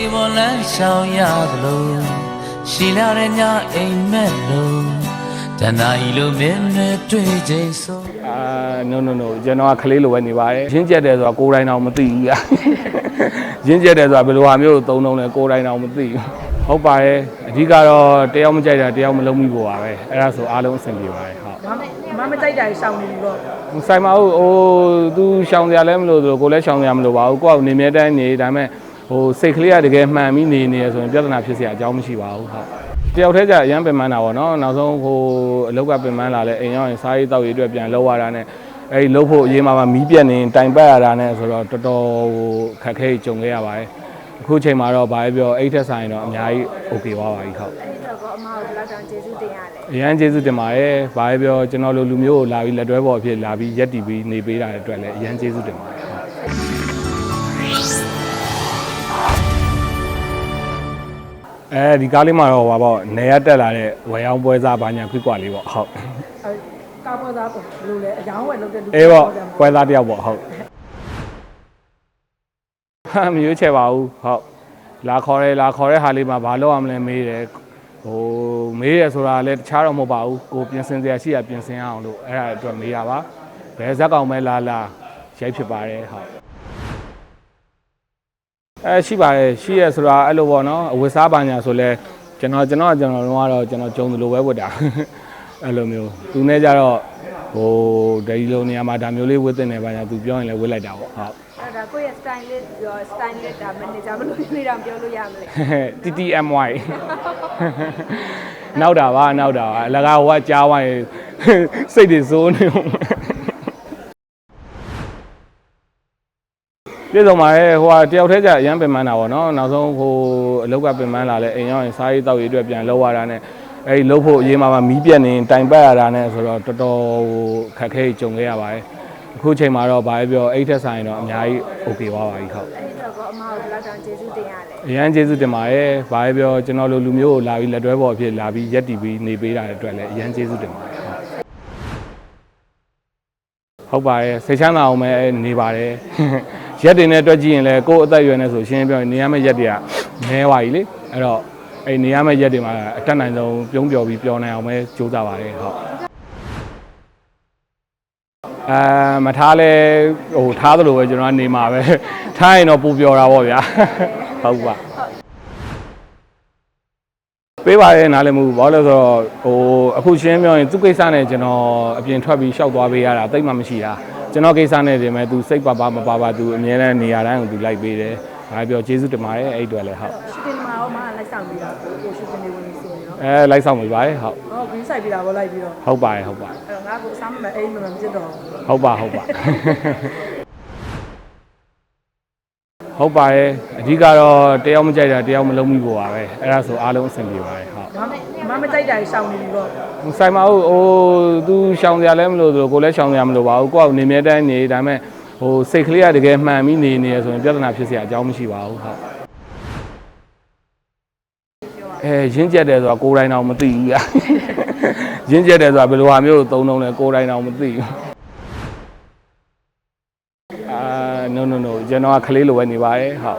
ဒီပေါ်လမ်းရှောင်ရသလိုရှိလာတဲ့ညအိမ်မက်လို့တဏှာကြီးလိုမြင်နေတွေ့ချိန်ဆိုအာ no no no ကျွန်တော်ကခလေးလိုပဲနေပါတယ်ရင်းကျက်တယ်ဆိုတာကိုယ်တိုင်တော့မသိဘူးဗျာရင်းကျက်တယ်ဆိုတာဘယ်လိုဟာမျိုးသုံးလုံးလဲကိုယ်တိုင်တော့မသိဘူးဟုတ်ပါတယ်အဓိကတော့တယောက်မကြိုက်တာတယောက်မလုံးမိဖို့ပါပဲအဲ့ဒါဆိုအားလုံးအဆင်ပြေပါတယ်ဟုတ်မမမကြိုက်တာရှောင်နေပြီပေါ့ဆိုင်မဟုတ်ဟိုသူရှောင်စရာလည်းမလိုသလိုကိုယ်လည်းရှောင်စရာမလိုပါဘူးကိုယ့်ကနေမြဲတမ်းနေဒါပေမဲ့ ဟိုစိတ်ကလေးကတကယ်မှန်ပြီးနေနေရဆိုရင်ပြဿနာဖြစ်စရာအကြောင်းမရှိပါဘူးဟုတ်တယောက်တည်းကျအရန်ပင်ပန်းတာပေါ့နော်နောက်ဆုံးဟိုအလောက်ကပင်ပန်းလာလဲအိမ်ရောက်ရင်စားရေးတောက်ရေးအတွက်ပြန်လောက်ရတာနဲ့အဲဒီလှုပ်ဖို့အရေးမှာမီးပြက်နေတိုင်ပတ်ရတာနဲ့ဆိုတော့တော်တော်ဟိုခက်ခဲကြုံခဲ့ရပါတယ်အခုချိန်မှာတော့ဘာပဲပြောအိတ်ထက်ဆိုင်တော့အများကြီး okay သွားပါပြီဟုတ်အဲ့ဒီတော့ကောအမကိုဘယ်လောက်တောင်ကျေးဇူးတင်ရလဲအရန်ကျေးဇူးတင်ပါတယ်။ဘာပဲပြောကျွန်တော်လိုလူမျိုးကိုလာပြီးလက်တွဲပေါ်အဖြစ်လာပြီးရက်တီပြီးနေပေးတာတဲ့အတွက်လည်းအရန်ကျေးဇူးတင်ပါတယ်။ အဲဒီကားလေးမှာတော့ဟောပေါ့နေရတက်လာတဲ့ဝယ်ရောက်ပွဲစားဘာညာခွိကွာလေးပေါ့ဟုတ်အဲ့ကားပွဲသားပေါ့ဘယ်လိုလဲအယောင်းဝယ်လုပ်တဲ့လူအေးပေါ့ပွဲစားတစ်ယောက်ပေါ့ဟုတ်ဟာမရွေးချယ်ပါဘူးဟုတ်လာခေါ်ရဲလာခေါ်ရဲဟာလေးမှာဘာလုပ်ရမလဲမေးတယ်ဟိုမေးရဆိုတာလည်းတခြားတော့မဟုတ်ပါဘူးကိုပြင်ဆင်စရာရှိရပြင်ဆင်အောင်လို့အဲ့ဒါအတွက်မေးတာပါဘယ်ဇက်ကောင်ပဲလာလာရိုက်ဖြစ်ပါတယ်ဟုတ် အဲရှိပါတယ်ရှိရဆိုတာအဲ့လိုပေါ့နော်အဝတ်စားပါညာဆိုလဲကျွန်တော်ကျွန်တော်ကျွန်တော်တော့ကျွန်တော်ဂျုံသလိုပဲဝတ်တာအဲ့လိုမျိုးသူနဲ့ကြတော့ဟိုဒီလိုနေရာမှာဒါမျိုးလေးဝတ်တင်နေပါညာသူပြောရင်လည်းဝတ်လိုက်တာပေါ့ဟုတ်အဲ့ဒါကိုယ့်ရဲ့ style လေးပြော style လေးဒါမန်နေဂျာမလို့လေးတောင်ပြောလို့ရမလဲ TTMY နောက်တာပါနောက်တာပါအလကားဟိုကကြားဝိုင်းစိတ်တွေစိုးနေ ပြည်စုံပါရဲ့ဟိုကတယောက်တည်းကျအရန်ပင်ပန်းတာပေါ့နော်နောက်ဆုံးဟိုအလောက်ကပင်ပန်းလာလဲအိမ်ရောက်ရင်စားရေးတောက်ရေးအတွက်ပြန်လောက်ရတာနဲ့အဲဒီလှုပ်ဖို့အရေးမှာမီးပြက်နေတိုင်ပတ်ရတာနဲ့ဆိုတော့တော်တော်ဟိုခက်ခဲကြုံခဲ့ရပါတယ်အခုချိန်မှာတော့ဘာပဲပြောအိတ်ထက်ဆိုင်တော့အများကြီး okay သွားပါပြီဟုတ်အဲ့ဒီတော့ကောအမကိုဘယ်လောက်တောင်ကျေးဇူးတင်ရလဲအရန်ကျေးဇူးတင်ပါတယ်။ဘာပဲပြောကျွန်တော်လိုလူမျိုးကိုလာပြီးလက်တွဲပေါ်အဖြစ်လာပြီးရက်တီပြီးနေပေးတာတဲ့အတွက်လည်းအရန်ကျေးဇူးတင်ပါတယ်ဟုတ်။ဟုတ်ပါတယ်စိတ်ချမ်းသာအောင်ပဲနေပါတယ်။ ရက်တွေနဲ့တွက်ကြည့်ရင်လည်းကိုယ့်အသက်အရွယ်နဲ့ဆိုရှင်းပြောရင်နေရမယ့်ရက်တွေကနည်းသွားပြီလေ။အဲ့တော့အဲ့နေရမယ့်ရက်တွေမှာအတက်နိုင်ဆုံးပြုံးပျော်ပြီးပျော်နိုင်အောင်ပဲကြိုးစားပါတယ်ဟုတ်။အာမထားလဲဟိုထားသလိုပဲကျွန်တော်ကနေမှာပဲထားရင်တော့ပူပျော်တာပေါ့ဗျာဟုတ်ပါပေးပါရဲ့နားလည်မှုဘာလို့လဲဆိုတော့ဟိုအခုရှင်းပြောရင်သူ့ကိစ္စနဲ့ကျွန်တော်အပြင်ထွက်ပြီးရှောက်သွားပေးရတာတိတ်မှမရှိတာ ကျွန်တော်ကိစ္စနဲ့တင်မဲ့သူစိတ်ပါပါမပါပါသူအမြဲတမ်းနေရာတိုင်းကိုသူလိုက်ပေးတယ်ဘာပြောကျေးဇူးတင်ပါတယ်အဲ့အတွက်လည်းဟုတ်ရှူတင်မှာရောမလိုက်ဆောင်ပြီးတော့ကိုရှူတင်နေဝင်နေဆိုရင်ရောအဲလိုက်ဆောင်ပေးပါတယ်ဟုတ်ဟောဘင်းဆိုင်ပြီးတာပေါ့လိုက်ပြီးတော့ဟုတ်ပါတယ်ဟုတ်ပါတယ်အဲ့တော့ငါကိုအစားမမအိမ်မမဖြစ်တော့ဘူးဟုတ်ပါဟုတ်ပါ ဟုတ်ပါတယ်အဓိကတော့တယောက်မကြိုက်တာတယောက်မလုံးမိဖို့ပါပဲအဲ့ဒါဆိုအားလုံးအဆင်ပြေပါတယ်ဟုတ်မမမကြိုက်တာရှောင်နေပြီပေါ့ဆိုင်မဟုတ်ဟိုသူရှောင်စရာလည်းမလိုသလိုကိုယ်လည်းရှောင်စရာမလိုပါဘူးကိုယ့်ကနေမြဲတမ်းနေဒါပေမဲ့ဟိုစိတ်ကလေးကတကယ်မှန်ပြီးနေနေရဆိုရင်ပြဿနာဖြစ်စရာအကြောင်းမရှိပါဘူးဟုတ်အဲရင်းကျက်တယ်ဆိုတာကိုယ်တိုင်တော့မသိဘူးဗျာရင်းကျက်တယ်ဆိုတာဘယ်လိုဟာမျိုးသုံးလုံးလဲကိုယ်တိုင်တော့မသိဘူး no no no ကျွန်တော်ကခလေးလိုပဲနေပါတယ်ဟုတ်